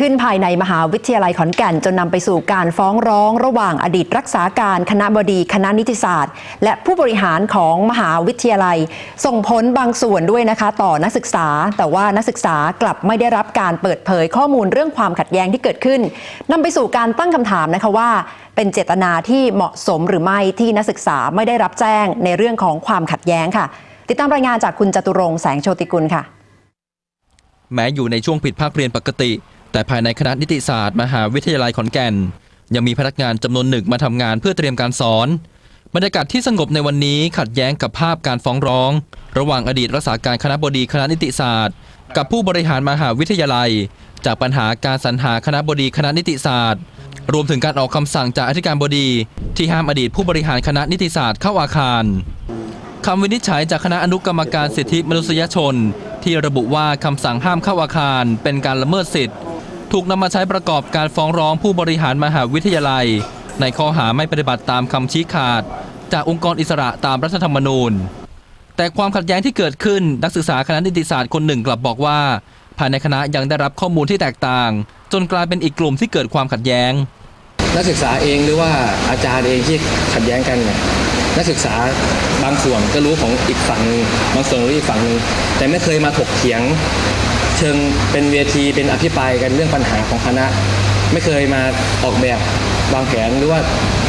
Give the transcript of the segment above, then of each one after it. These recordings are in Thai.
ขึ้นภายในมหาวิทยาลัยขอนแก่นจนนำไปสู่การฟ้องร้องระหว่างอดีตรักษาการคณะบดีคณะนิติศาสตร์ และผู้บริหารของมหาวิทยาลัย ส่งผลบางส่วนด้วยนะคะ ต่อนักศึกษา แต่ว่านักศึกษากลับไม่ได้รับการเปิดเผยข้อมูลเรื่องความขัดแย้งที่เกิดขึ้นนำไปสู่การตั้งคำถามนะคะว่า เป็นเจตนาที่เหมาะสมหรือไม่ที่นักศึกษาไม่ได้รับแจ้งในเรื่องของความขัดแย้งค่ะ ติดตามรายงานจากคุณจตุรงแสงโชติกุลค่ะ แม้อยู่ในช่วงปิดภาคเรียนปกติ แต่ภายในคณะนิติศาสตร์ มหาวิทยาลัยขอนแก่น ยังมีพนักงานจำนวนหนึ่งมาทำงานเพื่อเตรียมการสอน บรรยากาศที่สงบในวันนี้ขัดแย้งกับภาพการฟ้องร้อง ระหว่างอดีตรักษาการคณะบดีคณะนิติศาสตร์ กับผู้บริหารมหาวิทยาลัย จากปัญหาการสรรหาคณะบดีคณะนิติศาสตร์ รวมถึงการออกคำสั่งจากอธิการบดี ที่ห้ามอดีตผู้บริหารคณะนิติศาสตร์เข้าอาคารคำวินิจฉัยจากคณะอนุกรรมการสิทธิมนุษยชน ที่ระบุว่าคำสั่งห้ามเข้าอาคาร เป็นการละเมิดสิทธิ ถูกนำมาใช้ประกอบการฟ้องร้องผู้บริหารมหาวิทยาลัย ในข้อหาไม่ปฏิบัติตามคำชี้ขาด จากองค์กรอิสระตามรัฐธรรมนูญ แต่ความขัดแย้งที่เกิดขึ้นนักศึกษาคณะนิติศาสตร์คนหนึ่งกลับบอกว่า ภายในคณะยังได้รับข้อมูลที่แตกต่าง จนกลายเป็นอีกกลุ่มที่เกิดความขัดแย้ง นักศึกษาเองหรือว่าอาจารย์เองที่ขัดแย้งกันเนี่ยนักศึกษาบางส่วนก็รู้ของอีกฝั่งบางส่วนรู้อีกฝั่งหนึ่งแต่ไม่เคยมาถกเถียง ชิงเป็นเวทีเป็นอภิปรายกันเรื่องปัญหาของคณะ ไม่เคยมาออกแบบวางแผนหรือว่า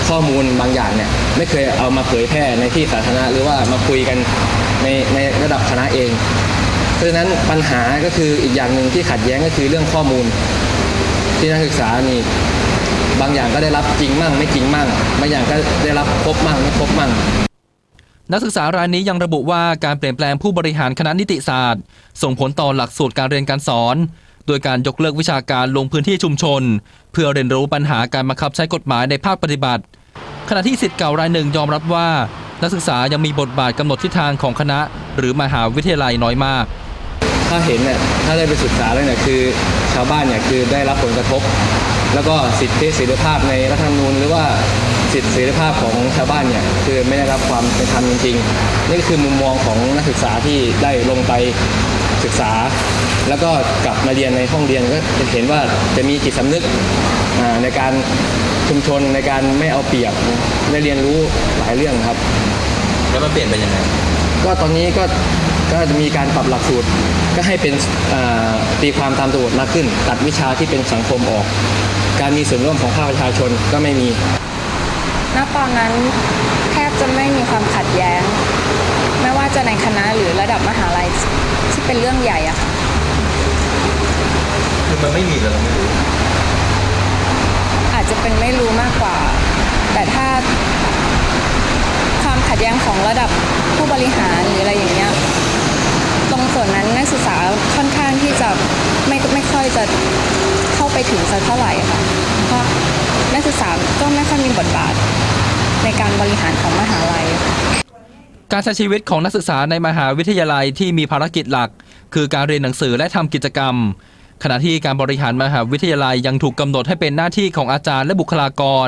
ข้อมูลบางอย่างเนี่ยไม่เคยเอามาเผยแพร่ในที่สาธารณะหรือว่ามาคุยกันในในระดับคณะเอง เพราะฉะนั้นปัญหาก็คืออีกอย่างหนึ่งที่ขัดแย้งก็คือเรื่องข้อมูล ที่นักศึกษานี่บางอย่างก็ได้รับจริงมั่งไม่จริงมั่งบางอย่างก็ได้รับครบมั่งไม่ครบมั่ง นักศึกษารายนี้ยังระบุว่าการเปลี่ยนแปลงผู้บริหารคณะนิติศาสตร์ ส่งผลต่อหลักสูตรการเรียนการสอน โดยการยกเลิกวิชาการลงพื้นที่ชุมชน เพื่อเรียนรู้ปัญหาการบังคับใช้กฎหมายในภาคปฏิบัติ ขณะที่สิทธิ์เก่ารายหนึ่งยอมรับว่า นักศึกษายังมีบทบาทกำหนดทิศทางของคณะ หรือมหาวิทยาลัยน้อยมาก ถ้าเห็นเนี่ยถ้าได้ไปศึกษาแล้วเนี่ยคือ ชาวบ้านเนี่ยคือได้รับผลกระทบ แล้วก็สิทธิเสรีภาพในรัฐธรรมนูญหรือว่า สิทธิเสรีภาพของชาวบ้านเนี่ยคือไม่ได้รับความเป็นธรรมจริงๆ นี่ก็คือมุมมองของนักศึกษาที่ได้ลงไปศึกษา แล้วก็กลับมาเรียนในห้องเรียนก็จะเห็นว่าจะมีจิตสำนึกอ่าในการชุมชนในการไม่เอาเปรียบได้เรียนรู้หลายเรื่องครับ แล้วมันเปลี่ยนไปยังไงก็ตอนนี้ก็ก็จะมีการปรับหลักสูตรก็ให้เป็นอ่าตีความตามตัวบทมากขึ้น ตัดวิชาที่เป็นสังคมออก การมีส่วนร่วมของภาคประชาชนก็ไม่มี ณตอนนั้นแทบจะไม่มีความขัดแย้ง ไม่ว่าจะในคณะหรือระดับมหาลัยที่เป็นเรื่องใหญ่อะค่ะ คือมันไม่มีเลยเราไม่รู้อาจจะเป็นไม่รู้มากกว่า แต่ถ้าความขัดแย้งของระดับผู้บริหารหรืออะไรอย่างเงี้ยตรงส่วนนั้นนักศึกษาค่อนข้างที่จะไม่ไม่ค่อยจะเข้า ไปถึงสักเท่าไหร่ค่ะเพราะนักศึกษาก็ไม่ค่อยมีบทบาทในการบริหารของมหาลัยการใช้ชีวิตของนักศึกษาในมหาวิทยาลัยที่มีภารกิจหลัก คือการเรียนหนังสือและทำกิจกรรม ขณะที่การบริหารมหาวิทยาลัยยังถูกกำหนดให้เป็นหน้าที่ของอาจารย์และบุคลากร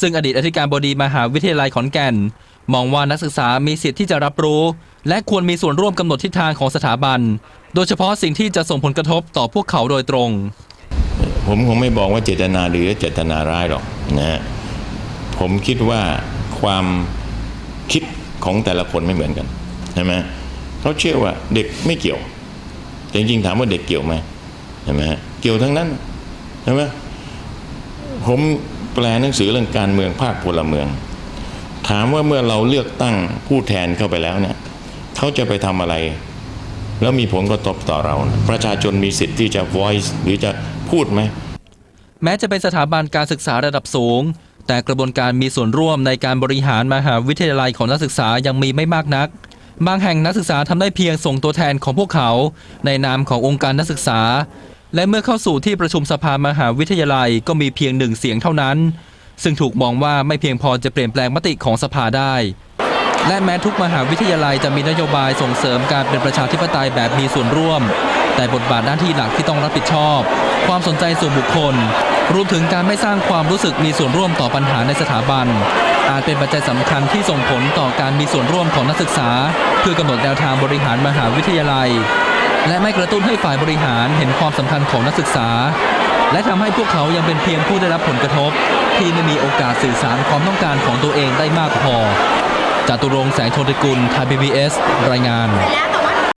ซึ่งอดีตอธิการบดีมหาวิทยาลัยขอนแก่น มองว่านักศึกษามีสิทธิ์ที่จะรับรู้ และควรมีส่วนร่วมกำหนดทิศทางของสถาบัน โดยเฉพาะสิ่งที่จะส่งผลกระทบต่อพวกเขาโดยตรง ผมคงไม่บอกว่าเจตนาดีหรือเจตนาร้ายหรอกนะฮะผมคิดว่าความคิดของแต่ละคนไม่เหมือนกันใช่ไหมเขาเชื่อว่าเด็กไม่เกี่ยวแต่จริงๆถามว่าเด็กเกี่ยวไหมใช่ไหมเกี่ยวทั้งนั้นใช่ไหมผมแปลหนังสือเรื่องการเมืองภาคพลเมือง ถามว่าเมื่อเราเลือกตั้งผู้แทนเข้าไปแล้วเนี่ยเขาจะไปทำอะไร แล้วมีผลกระทบต่อเรา ประชาชนมีสิทธิ์ที่จะ voice หรือจะ พูดไหม แม้จะเป็นสถาบันการศึกษาระดับสูง แต่กระบวนการมีส่วนร่วมในการบริหารมหาวิทยาลัยของนักศึกษายังมีไม่มากนัก บางแห่งนักศึกษาทำได้เพียงส่งตัวแทนของพวกเขา ในนามขององค์การนักศึกษา และเมื่อเข้าสู่ที่ประชุมสภามหาวิทยาลัยก็มีเพียงหนึ่งเสียงเท่านั้น ซึ่งถูกมองว่าไม่เพียงพอจะเปลี่ยนแปลงมติของสภาได้และแม้ทุกมหาวิทยาลัยจะมีนโยบายส่งเสริมการเป็นประชาธิปไตยแบบมีส่วนร่วม แต่บทบาทหน้าที่หลักที่ต้องรับผิดชอบ ความสนใจส่วนบุคคล รวมถึงการไม่สร้างความรู้สึกมีส่วนร่วมต่อปัญหาในสถาบัน อาจเป็นปัจจัยสำคัญที่ส่งผลต่อการมีส่วนร่วมของนักศึกษา เพื่อกำหนดแนวทางบริหารมหาวิทยาลัย และไม่กระตุ้นให้ฝ่ายบริหารเห็นความสำคัญของนักศึกษา และทำให้พวกเขายังเป็นเพียงผู้ได้รับผลกระทบ ที่ไม่มีโอกาสสื่อสารความต้องการของตัวเองได้มากพอจตุรงแสงโชติกุลไทยพีบีเอสรายงาน